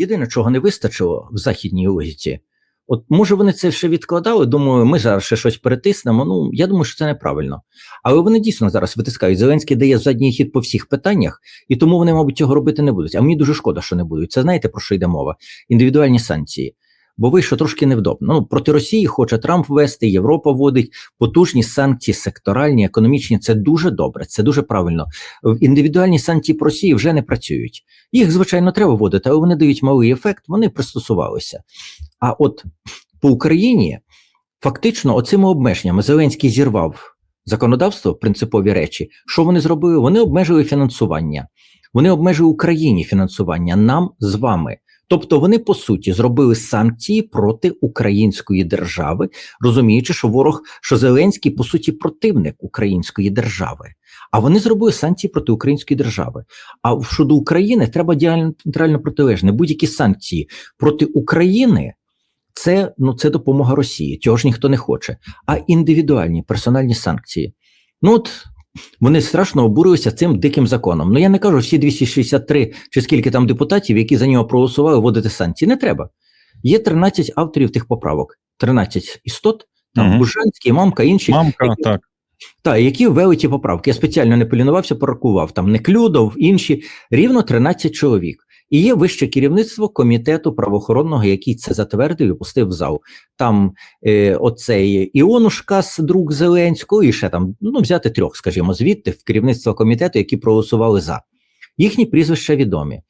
Єдине, чого не вистачило в західній логіці, от може вони це ще відкладали. Думаю, ми зараз ще щось перетиснемо. Ну я думаю, що це неправильно. Але вони дійсно зараз витискають. Зеленський дає задній хід по всіх питаннях, і тому вони, мабуть, цього робити не будуть. А мені дуже шкода, що не будуть. Це знаєте про що йде мова? Індивідуальні санкції. Бо вийшло трошки невдобно. Ну проти Росії хоче Трамп ввести, Європа вводить потужні санкції, секторальні, економічні. Це дуже добре, це дуже правильно. Індивідуальні санкції по Росії вже не працюють. Їх звичайно треба вводити, але вони дають малий ефект. Вони пристосувалися. А от по Україні фактично оцими обмеженнями Зеленський зірвав законодавство, принципові речі. Що вони зробили? Вони обмежили фінансування. Вони обмежили Україні фінансування нам з вами. Тобто вони по суті зробили санкції проти української держави, розуміючи, що ворог, що Зеленський по суті противник української держави. А вони зробили санкції проти української держави. А щодо України треба діаметрально протилежне. Будь-які санкції проти України. Це ну це допомога Росії, цього ж ніхто не хоче. А індивідуальні персональні санкції. Ну от вони страшно обурилися цим диким законом. Ну я не кажу всі 263 чи скільки там депутатів, які за нього проголосували, вводити санкції. Не треба. Є 13 авторів тих поправок, 13 істот, там угу. Бужанський, мамка, інші. Мамка, які, так. та, які ввели ті поправки. Я спеціально не полінувався, порахував. Там Неклюдов, інші, рівно 13 чоловік. І є вище керівництво комітету правоохоронного, який це затвердив і пустив в зал. Там е, оцей Іонушкас, друг Зеленського, і ще там ну взяти трьох, скажімо, звідти в керівництво комітету, які проголосували за. Їхні прізвища відомі.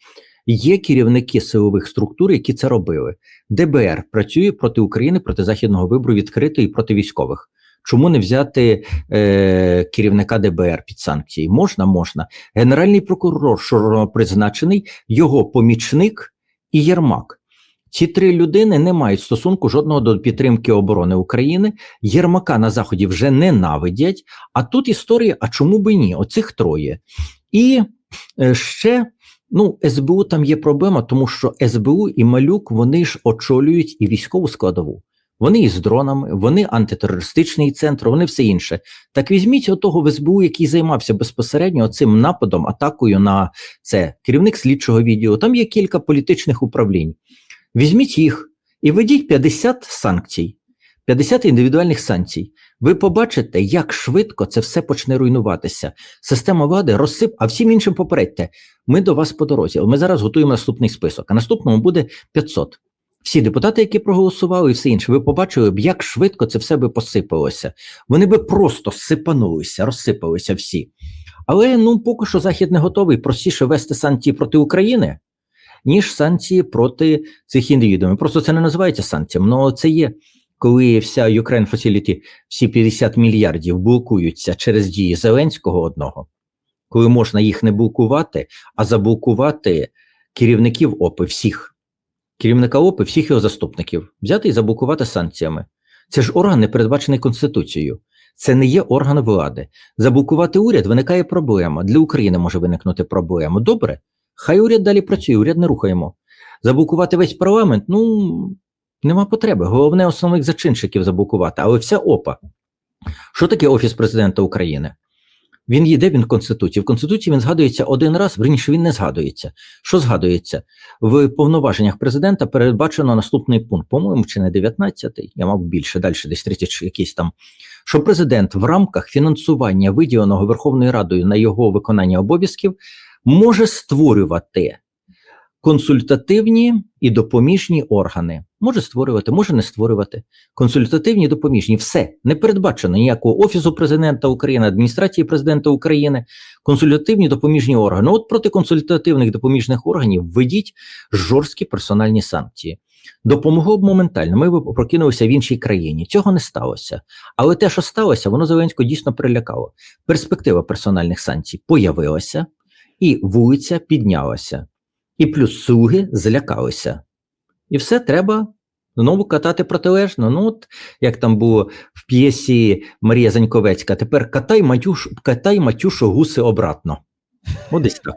Є керівники силових структур, які це робили. ДБР працює проти України, проти західного вибору відкрито і проти військових. Чому не взяти е, керівника ДБР під санкції? Можна, можна. Генеральний прокурор, що призначений, його помічник і Єрмак. Ці три людини не мають стосунку жодного до підтримки оборони України. Єрмака на заході вже ненавидять. А тут історія: а чому би ні? Оцих троє. І е, ще. Ну, СБУ там є проблема, тому що СБУ і Малюк вони ж очолюють і військову складову. Вони із дронами, вони антитерористичний центр, вони все інше. Так візьміть отого в який займався безпосередньо цим нападом, атакою на це керівник слідчого відділу. Там є кілька політичних управлінь. Візьміть їх і ведіть 50 санкцій, 50 індивідуальних санкцій. Ви побачите, як швидко це все почне руйнуватися. Система влади розсип, а всім іншим попередьте. Ми до вас по дорозі. Ми зараз готуємо наступний список, а наступному буде 500. Всі депутати, які проголосували, і все інше, ви побачили б, як швидко це все би посипалося. Вони би просто сипанулися, розсипалися всі. Але ну поки що Захід не готовий простіше вести санкції проти України, ніж санкції проти цих індивідуумів. Просто це не називається санкціями, але це є, коли вся Ukraine Facility, всі 50 мільярдів блокуються через дії Зеленського одного, коли можна їх не блокувати, а заблокувати керівників ОПИ всіх керівника ОПИ, всіх його заступників, взяти і заблокувати санкціями. Це ж орган, не передбачений Конституцією. Це не є орган влади. Заблокувати уряд виникає проблема. Для України може виникнути проблема. Добре, хай уряд далі працює, уряд не рухаємо. Заблокувати весь парламент, ну нема потреби. Головне основних зачинщиків заблокувати, але вся ОПА. Що таке Офіс президента України? Він їде він в Конституції. В Конституції він згадується один раз, верніше він не згадується. Що згадується? В повноваженнях президента передбачено наступний пункт, по-моєму, чи не 19-й, я мав більше, далі десь 30 якийсь там. Що президент в рамках фінансування, виділеного Верховною Радою на його виконання обов'язків, може створювати консультативні і допоміжні органи. Може створювати, може не створювати. Консультативні допоміжні. Все не передбачено ніякого офісу президента України, адміністрації президента України, консультативні допоміжні органи. От проти консультативних допоміжних органів введіть жорсткі персональні санкції. Допомогло б моментально. Ми б прокинулися в іншій країні. Цього не сталося. Але те, що сталося, воно Зеленського дійсно прилякало. Перспектива персональних санкцій появилася, і вулиця піднялася. І плюс слуги злякалися. І все треба знову катати протилежно. Ну, от як там було в п'єсі Марія Заньковецька, тепер катай Матюш, катай Матюшу гуси обратно. От десь так.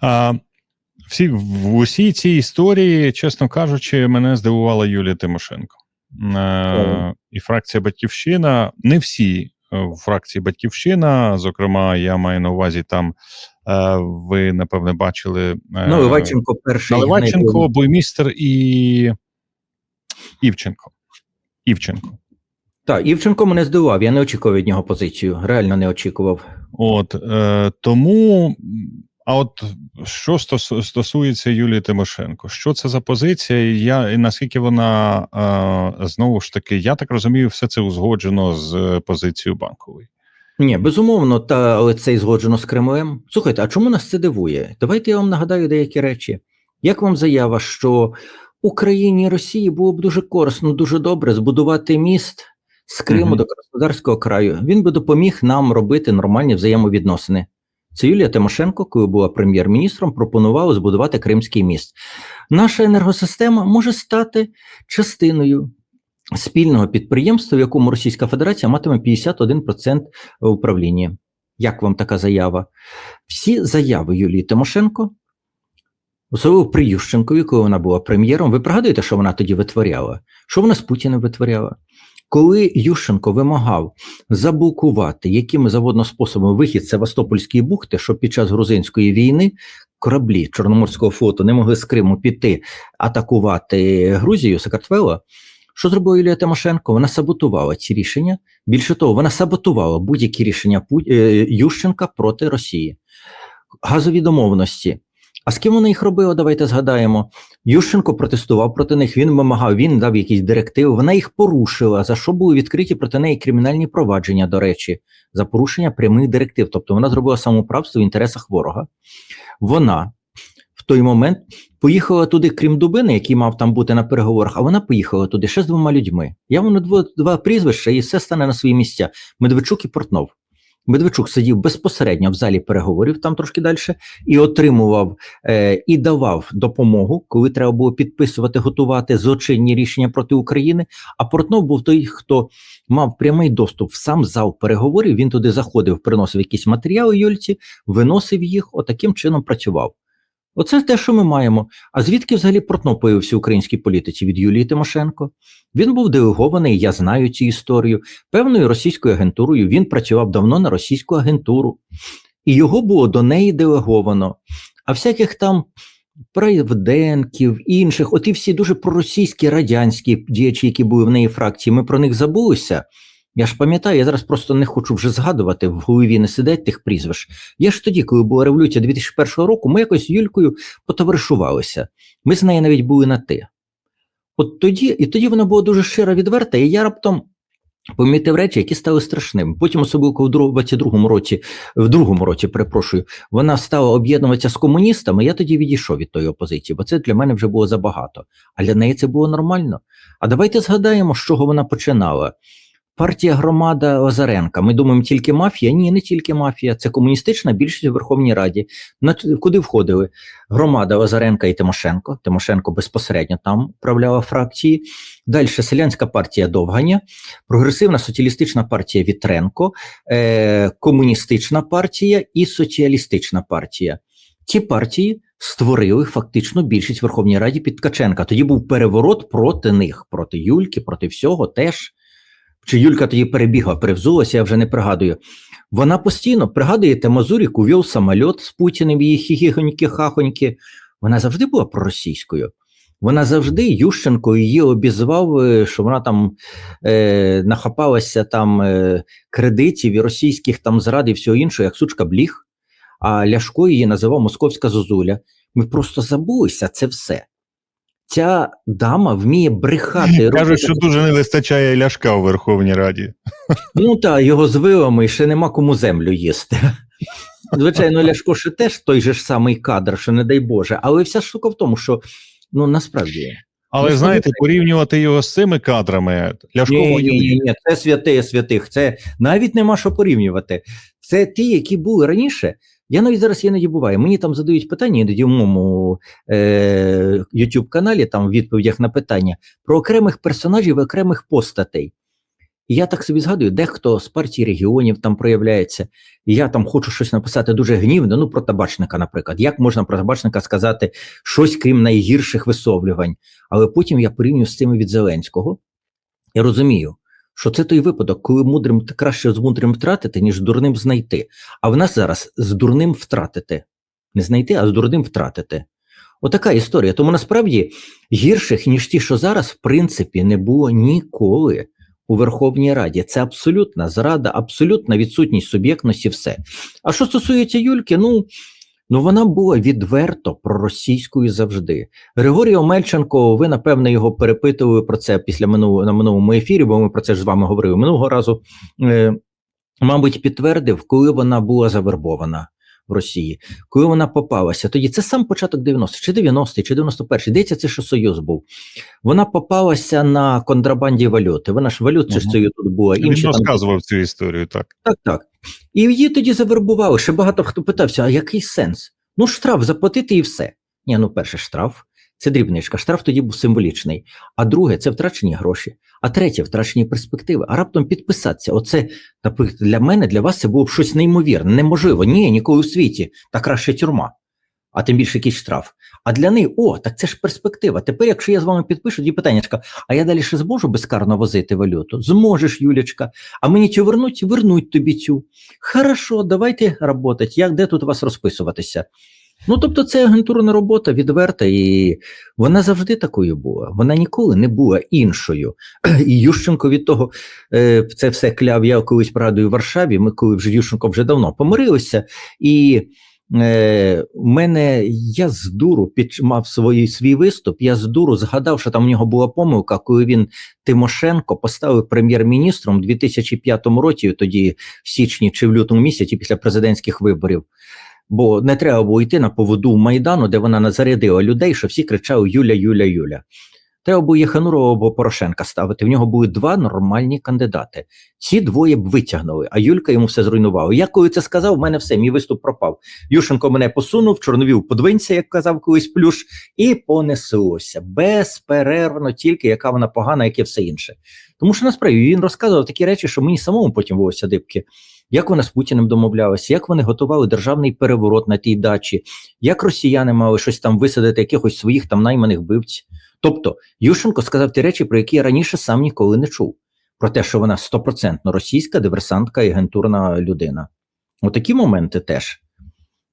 А, всі, в усій цій історії, чесно кажучи, мене здивувала Юлія Тимошенко. Е, і фракція Батьківщина. Не всі в фракції Батьківщина. Зокрема, я маю на увазі там. е, Ви напевне бачили е, Ну, Іваченко перший. Наливайченко, Буймістер і Івченко. Івченко. Так, Івченко мене здивував, я не очікував від нього позицію. Реально не очікував. От е, тому, а от що стосу- стосується Юлії Тимошенко, що це за позиція? І я і наскільки вона е, знову ж таки, я так розумію, все це узгоджено з позицією банкової. Ні, безумовно, та але це і згоджено з Кремлем. Слухайте, а чому нас це дивує? Давайте я вам нагадаю деякі речі. Як вам заява, що Україні і Росії було б дуже корисно, дуже добре збудувати міст з Криму Мгм. до Краснодарського краю? Він би допоміг нам робити нормальні взаємовідносини. Це Юлія Тимошенко, коли була прем'єр-міністром, пропонувала збудувати Кримський міст. Наша енергосистема може стати частиною спільного підприємства, в якому Російська Федерація матиме 51% управління. Як вам така заява? Всі заяви Юлії Тимошенко, особливо при Ющенкові, коли вона була прем'єром, ви пригадуєте, що вона тоді витворяла? Що вона з Путіним витворяла? Коли Ющенко вимагав заблокувати якими заводно способами вихід Севастопольської бухти, щоб під час грузинської війни кораблі Чорноморського флоту не могли з Криму піти атакувати Грузію, Сакартвело, що зробила Юлія Тимошенко? Вона саботувала ці рішення. Більше того, вона саботувала будь-які рішення е, Ющенка проти Росії. Газові домовленості. А з ким вона їх робила? Давайте згадаємо. Ющенко протестував проти них. Він вимагав, він дав якісь директиви. Вона їх порушила. За що були відкриті проти неї кримінальні провадження, до речі, за порушення прямих директив. Тобто вона зробила самоправство в інтересах ворога. Вона в той момент поїхала туди, крім Дубини, який мав там бути на переговорах, а вона поїхала туди ще з двома людьми. Я вам два, два прізвища, і все стане на свої місця. Медведчук і Портнов. Медведчук сидів безпосередньо в залі переговорів, там трошки далі, і отримував е, і давав допомогу, коли треба було підписувати, готувати злочинні рішення проти України. А Портнов був той, хто мав прямий доступ в сам зал переговорів. Він туди заходив, приносив якісь матеріали Юльці, виносив їх, отаким чином працював. Оце те, що ми маємо. А звідки взагалі Портнов появився в українській політиці від Юлії Тимошенко? Він був делегований, я знаю цю історію, певною російською агентурою. Він працював давно на російську агентуру, і його було до неї делеговано. А всяких там Правденків, інших, оті всі дуже проросійські радянські діячі, які були в неї фракції, ми про них забулися. Я ж пам'ятаю, я зараз просто не хочу вже згадувати, в голові не сидять тих прізвищ. Я ж тоді, коли була революція 2001 року, ми якось з Юлькою потоваришувалися. Ми з нею навіть були на ти. От тоді, і тоді вона була дуже щира відверта, і я раптом помітив речі, які стали страшними. Потім, особливо в 22-му році, в другому році, перепрошую, вона стала об'єднуватися з комуністами. Я тоді відійшов від тої опозиції, бо це для мене вже було забагато. А для неї це було нормально. А давайте згадаємо, з чого вона починала. Партія громада Озаренка. Ми думаємо, тільки мафія? Ні, не тільки мафія. Це комуністична більшість у Верховній Раді. На куди входили? Громада Озаренка і Тимошенко. Тимошенко безпосередньо там управляла фракції. Далі селянська партія Довганя, прогресивна соціалістична партія Вітренко, е, комуністична партія і соціалістична партія. Ці партії створили фактично більшість в Верховній Раді під Ткаченка. Тоді був переворот проти них, проти Юльки, проти всього теж. Чи Юлька тоді перебігла, перевзулася, я вже не пригадую. Вона постійно, пригадуєте, Мазурік увів самоліт з Путіним, її хіхоньки, хахоньки. Вона завжди була проросійською. Вона завжди Ющенко її обізвав, е, що вона там е, нахапалася там е, кредитів і російських там зрад і всього іншого, як сучка бліг. А Ляшко її називав Московська зозуля. Ми просто забулися це все. Ця дама вміє брехати. Кажуть, що дуже не вистачає ляшка у Верховній Раді. Ну та його з вилами ще нема кому землю їсти. Звичайно, Ляшко ще теж той же ж самий кадр, що не дай Боже, але вся штука в тому, що ну насправді Але Ну, знаєте, порівнювати його з цими кадрами, Ляшко ні, ні, ні, ні, це святиє святих. Це навіть нема що порівнювати. Це ті, які були раніше. Я навіть зараз іноді буваю. Мені там задають питання іноді в моєму е, youtube каналі, там в відповідях на питання про окремих персонажів, окремих постатей. І я так собі згадую, дехто з партії регіонів там проявляється. І я там хочу щось написати дуже гнівно, ну про табачника, наприклад. Як можна про табачника сказати щось, крім найгірших висловлювань? Але потім я порівнюю з цими від Зеленського і розумію, що це той випадок, коли мудрим краще з мудрим втратити, ніж дурним знайти. А в нас зараз з дурним втратити. Не знайти, а з дурним втратити. Отака історія. Тому насправді гірших, ніж ті, що зараз, в принципі, не було ніколи у Верховній Раді. Це абсолютна зрада, абсолютна відсутність суб'єктності, все. А що стосується Юльки, ну. Ну, вона була відверто проросійською завжди. Григорій Омельченко, ви напевне його перепитували про це після минулого на минулому ефірі, бо ми про це ж з вами говорили минулого разу. Е, мабуть, підтвердив, коли вона була завербована в Росії, коли вона попалася. Тоді це сам початок 90-х, чи 90-й, чи 91-й, Здається, це що Союз був. Вона попалася на контрабанді валюти. Вона ж валют, Мгм. uh -huh. тут була. Він Інші там розказував цю історію, так. так, так. І її тоді завербували. Ще багато хто питався: а який сенс? Ну, штраф заплатити і все. Ні, ну перше, штраф це дрібничка. Штраф тоді був символічний. А друге, це втрачені гроші. А третє втрачені перспективи. А раптом підписатися. Оце наприклад, для мене, для вас це було б щось неймовірне. Неможливо. Ні, ніколи у світі. Та краще тюрма. А тим більше якийсь штраф. А для них, о, так це ж перспектива. Тепер, якщо я з вами підпишу, тоді питаннячка, а я далі ще зможу безкарно возити валюту? Зможеш, Юлічка. А мені цю вернуть, вернуть тобі цю. Хорошо, давайте працювати. Як де тут вас розписуватися? Ну, тобто, це агентурна робота відверта, і вона завжди такою була. Вона ніколи не була іншою. І Ющенко від того е, це все кляв. Я колись пригадую в Варшаві. Ми коли вже Ющенко вже давно помирилися, і е, мене я з дуру підмав свій, свій виступ. Я з дуру згадав, що там у нього була помилка, коли він Тимошенко поставив прем'єр-міністром у 2005 році, тоді в січні чи в лютому місяці після президентських виборів. Бо не треба було йти на поводу Майдану, де вона зарядила людей, що всі кричали Юля, Юля, Юля. Треба було Єханурова або Порошенка ставити. В нього були два нормальні кандидати. Ці двоє б витягнули, а Юлька йому все зруйнувала. Я коли це сказав, в мене все, мій виступ пропав. Ющенко мене посунув, чорновів подвинься, як казав колись плюш, і понеслося безперервно, тільки яка вона погана, як і все інше. Тому що насправді він розказував такі речі, що мені самому потім волосся дибки. Як вона з Путіним домовлялася, як вони готували державний переворот на тій дачі, як росіяни мали щось там висадити, якихось своїх там найманих вбивців. Тобто Ющенко сказав ті речі, про які я раніше сам ніколи не чув. Про те, що вона стопроцентно російська диверсантка і агентурна людина. Отакі моменти теж.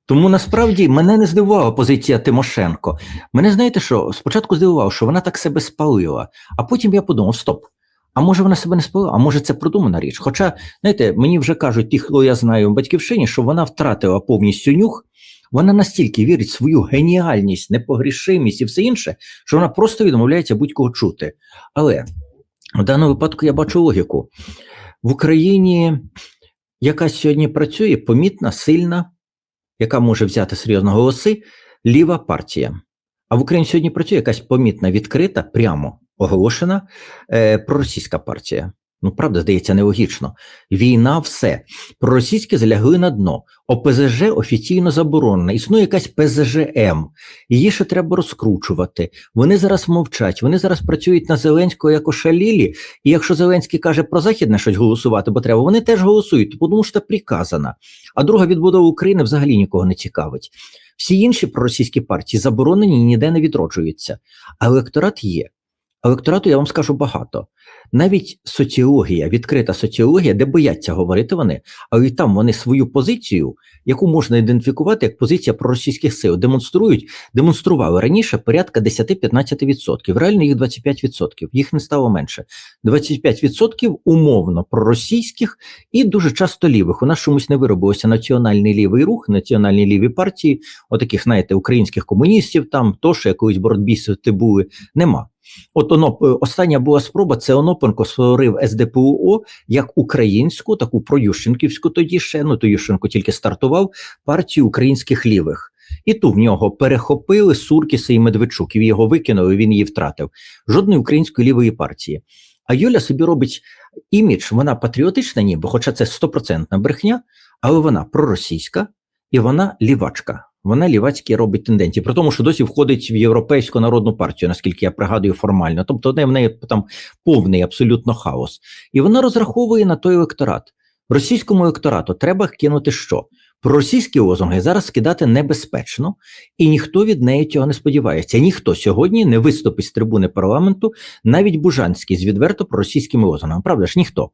Тому насправді мене не здивувала позиція Тимошенко. Мене знаєте, що спочатку здивувало, що вона так себе спалила, а потім я подумав: стоп. А може вона себе не спалила, а може це продумана річ. Хоча, знаєте, мені вже кажуть, ті, хто я знаю в батьківщині, що вона втратила повністю нюх, вона настільки вірить в свою геніальність, непогрішимість і все інше, що вона просто відмовляється будь-кого чути. Але в даному випадку я бачу логіку. В Україні якась сьогодні працює помітна, сильна, яка може взяти серйозно голоси, ліва партія. А в Україні сьогодні працює якась помітна, відкрита, прямо оголошена е, проросійська партія. Ну, правда, здається, нелогічно. Війна, все. Проросійські залягли на дно. ОПЗЖ офіційно заборонена. Існує якась ПЗЖМ. Її ще треба розкручувати. Вони зараз мовчать. Вони зараз працюють на Зеленського як ошалілі. І якщо Зеленський каже про західне щось голосувати, бо треба, вони теж голосують, тому що це приказано. А друга відбудова України взагалі нікого не цікавить. Всі інші проросійські партії заборонені і ніде не відроджуються. А електорат є. Електорату я вам скажу багато. Навіть соціологія, відкрита соціологія, де бояться говорити вони, але і там вони свою позицію, яку можна ідентифікувати як позиція проросійських сил, демонструють, демонстрували раніше порядка 10-15%. Реально їх 25%, їх не стало менше. 25% умовно проросійських і дуже часто лівих. У нас чомусь не виробилося національний лівий рух, національні ліві партії, отаких, знаєте, українських комуністів, там то, якоїсь боротьбісти були, нема. От оно остання була спроба. Це Онопенко створив СДПУО як українську, таку проющенківську тоді ще. Ну то Ющенко тільки стартував партію українських лівих. І ту в нього перехопили Суркіси і Медведчук, і його викинули, він її втратив. Жодної української лівої партії. А Юля собі робить імідж, вона патріотична, ніби, хоча це стопроцентна брехня, але вона проросійська і вона лівачка. Вона лівацькі робить тенденції, при тому, що досі входить в Європейську народну партію, наскільки я пригадую формально. Тобто в неї там повний абсолютно хаос. І вона розраховує на той електорат. Російському електорату треба кинути що? Проросійські лозунги зараз скидати небезпечно, і ніхто від неї цього не сподівається. Ніхто сьогодні не виступить з трибуни парламенту, навіть Бужанський з відверто проросійськими лозунгами. Правда ж, ніхто.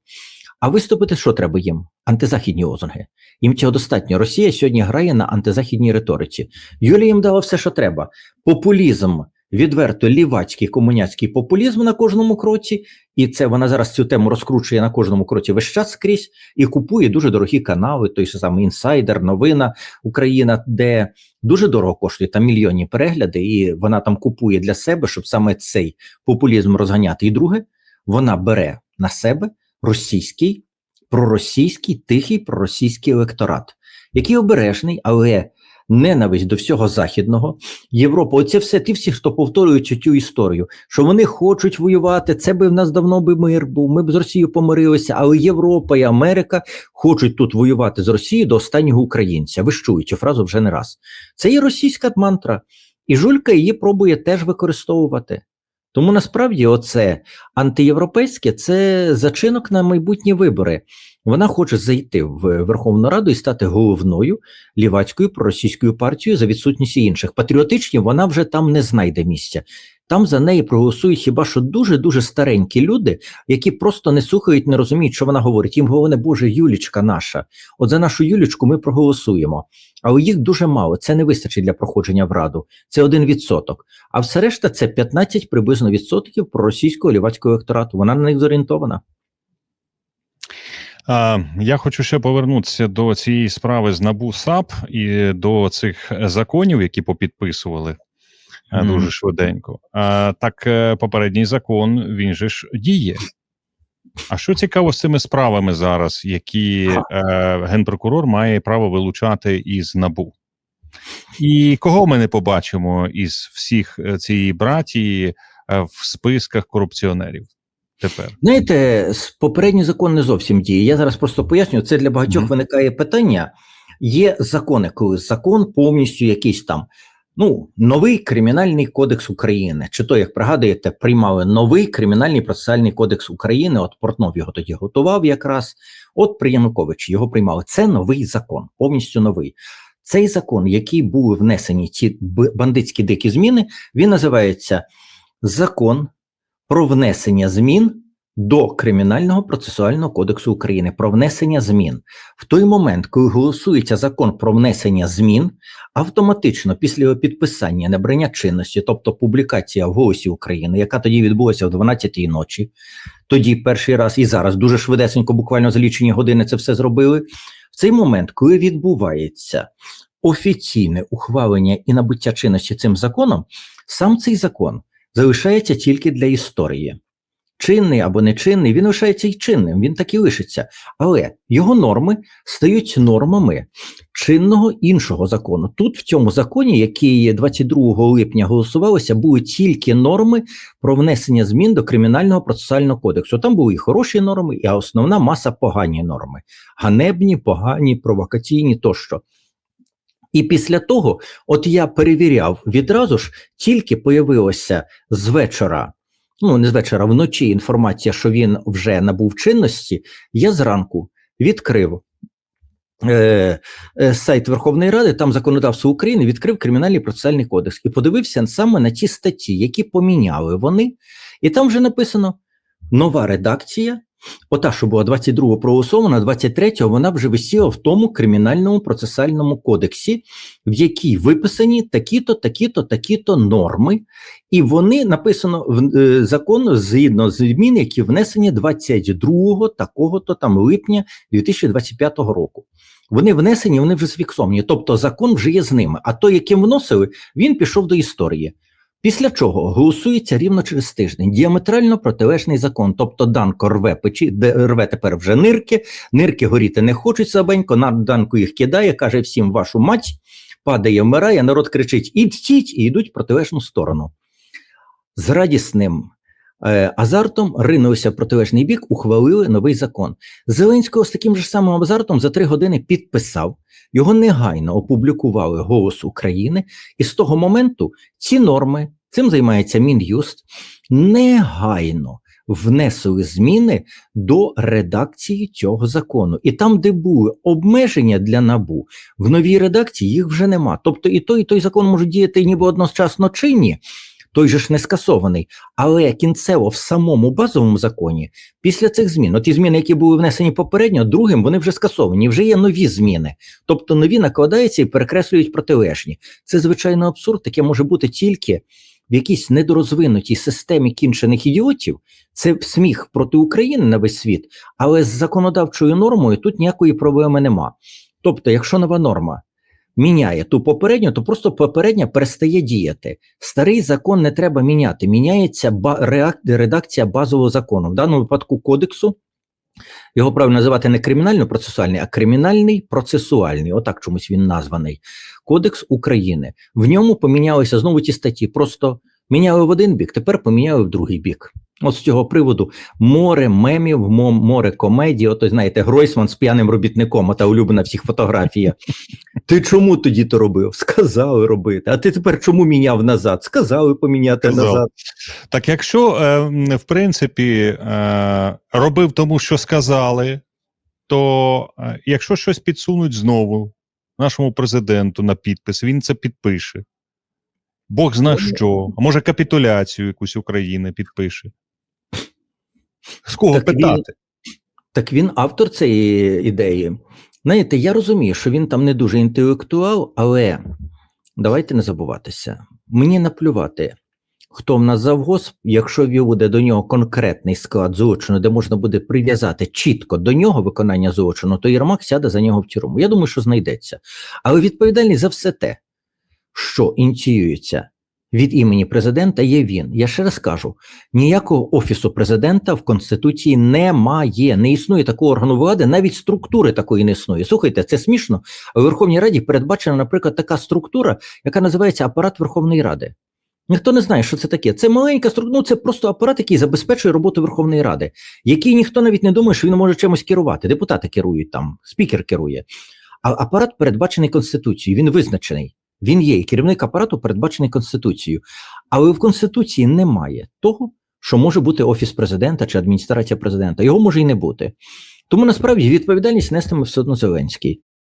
А виступити що треба їм? Антизахідні лозунги. Їм цього достатньо. Росія сьогодні грає на антизахідній риториці. Юлія їм дала все, що треба. Популізм, відверто лівацький комуняцький популізм на кожному кроці, і це вона зараз цю тему розкручує на кожному кроці весь час скрізь і купує дуже дорогі канали, той самий інсайдер, новина Україна, де дуже дорого коштує там мільйонні перегляди, і вона там купує для себе, щоб саме цей популізм розганяти. І друге, вона бере на себе російський, проросійський, тихий проросійський електорат, який обережний, але ненависть до всього західного, Європа, оце все ті всі, хто повторюють цю історію, що вони хочуть воювати. Це би в нас давно би мир був. Ми б з Росією помирилися, але Європа і Америка хочуть тут воювати з Росією до останнього українця. Ви ж чуєте цю фразу вже не раз. Це є російська мантра, і Жулька її пробує теж використовувати. Тому насправді, оце антиєвропейське це зачинок на майбутні вибори. Вона хоче зайти в Верховну Раду і стати головною лівацькою проросійською партією за відсутністю інших. Патріотичні вона вже там не знайде місця. Там за неї проголосують хіба що дуже дуже старенькі люди, які просто не слухають, не розуміють, що вона говорить. Їм головне, Боже, Юлічка наша. От за нашу Юлічку ми проголосуємо. Але їх дуже мало. Це не вистачить для проходження в раду. Це один відсоток. А все решта це 15 приблизно відсотків проросійського лівацького електорату. Вона на них зорієнтована. Я хочу ще повернутися до цієї справи з НАБУ САП і до цих законів, які попідписували Мгм. дуже швиденько. Так, е, попередній закон він же ж діє. А що цікаво з цими справами зараз, які е, генпрокурор має право вилучати із НАБУ? І кого ми не побачимо із всіх цієї братії в списках корупціонерів тепер? Знаєте, попередній закон не зовсім діє. Я зараз просто поясню. Це для багатьох Мгм. виникає питання. Є закони, коли закон повністю якийсь там. Ну, новий кримінальний кодекс України. Чи то, як пригадуєте, приймали новий кримінальний процесуальний кодекс України. От Портнов його тоді готував якраз. От при Януковичі його приймали. Це новий закон, повністю новий. Цей закон, який були внесені ці бандитські дикі зміни, він називається Закон про внесення змін до Кримінального процесуального кодексу України про внесення змін. В той момент, коли голосується закон про внесення змін, автоматично після його підписання набрання чинності, тобто публікація в голосі України, яка тоді відбулася о 12-й ночі, тоді перший раз і зараз дуже швидесенько, буквально за лічені години це все зробили. В цей момент, коли відбувається офіційне ухвалення і набуття чинності цим законом, сам цей закон залишається тільки для історії. Чинний або нечинний, він лишається і чинним, він так і лишиться. Але його норми стають нормами чинного іншого закону. Тут, в цьому законі, який 22 липня голосувалося, були тільки норми про внесення змін до Кримінального процесуального кодексу. Там були і хороші норми, і основна маса погані норми: ганебні, погані, провокаційні тощо. І після того, от я перевіряв відразу ж, тільки появилося з вечора, ну не з вечора, вночі інформація, що він вже набув чинності. Я зранку відкрив е, е, сайт Верховної Ради, там законодавство України, відкрив Кримінальний процесуальний кодекс і подивився саме на ті статті, які поміняли вони. І там вже написано нова редакція. Ота, що була 22 проголосована, 23-го вона вже висіла в тому кримінальному процесуальному кодексі, в якій виписані такі-то, такі-то, такі-то норми, і вони написано в е, закон згідно з змін, які внесені 22-го такого-то там липня 2025 року. Вони внесені, вони вже зафіксовані. Тобто закон вже є з ними. А той, яким вносили, він пішов до історії. Після чого голосується рівно через тиждень діаметрально протилежний закон. Тобто Данко рве печі, де рве тепер вже нирки, нирки горіти не хочуть слабенько, на Данко їх кидає, каже всім вашу мать, падає, вмирає, народ кричить «Ідіть!» і йдуть в протилежну сторону. З радісним азартом ринулися в протилежний бік, ухвалили новий закон. Зеленського з таким же самим азартом за три години підписав, його негайно опублікували Голос України, і з того моменту ці норми, цим займається Мін'юст, негайно внесли зміни до редакції цього закону. І там, де були обмеження для набу, в новій редакції їх вже нема. Тобто і той, і той закон можуть діяти ніби одночасно чинні, той же ж не скасований, але кінцево в самому базовому законі після цих змін, от ті зміни, які були внесені попередньо, другим вони вже скасовані, вже є нові зміни. Тобто нові накладаються і перекреслюють протилежні. Це звичайно абсурд, таке може бути тільки в якійсь недорозвинутій системі кінчених ідіотів. Це сміх проти України на весь світ, але з законодавчою нормою тут ніякої проблеми нема. Тобто, якщо нова норма міняє ту попередню, то просто попередня перестає діяти. Старий закон не треба міняти. Міняється редакція базового закону, в даному випадку кодексу. Його правильно називати не кримінально-процесуальний, а кримінальний процесуальний. Отак чомусь він названий. Кодекс України. В ньому помінялися знову ті статті. Просто міняли в один бік, тепер поміняли в другий бік. От з цього приводу море мемів, море комедій. Ото знаєте, Гройсман з п'яним робітником, ота улюблена всіх фотографія. Ти чому тоді то робив? Сказали робити. А ти тепер чому міняв назад? Сказали поміняти Сказав. назад. Так, якщо е, в принципі е, робив тому, що сказали, то е, якщо щось підсунуть знову нашому президенту на підпис, він це підпише. Бог зна що, а може капітуляцію якусь України підпише. З кого Так він- питати? Так він автор цієї ідеї. Знаєте, я розумію, що він там не дуже інтелектуал, але давайте не забуватися. Мені наплювати, хто в нас завгосп, якщо буде до нього конкретний склад злочину, де можна буде прив'язати чітко до нього виконання злочину, то Єрмак сяде за нього в тюрму. Я думаю, що знайдеться. Але відповідальність за все те, що ініціюється від імені президента, є він. Я ще раз кажу: ніякого офісу президента в конституції немає. Не існує такого органу влади, навіть структури такої не існує. Слухайте, це смішно. У Верховній Раді передбачена, наприклад, така структура, яка називається апарат Верховної Ради. Ніхто не знає, що це таке. Це маленька структура, ну це просто апарат, який забезпечує роботу Верховної Ради, який ніхто навіть не думає, що він може чимось керувати. Депутати керують там, спікер керує. А апарат передбачений Конституцією, він визначений. Він є, і керівник апарату передбачений Конституцією. Але в Конституції немає того, що може бути офіс президента чи адміністрація президента. Його може і не бути. Тому насправді відповідальність нестиме все одно Зеленський.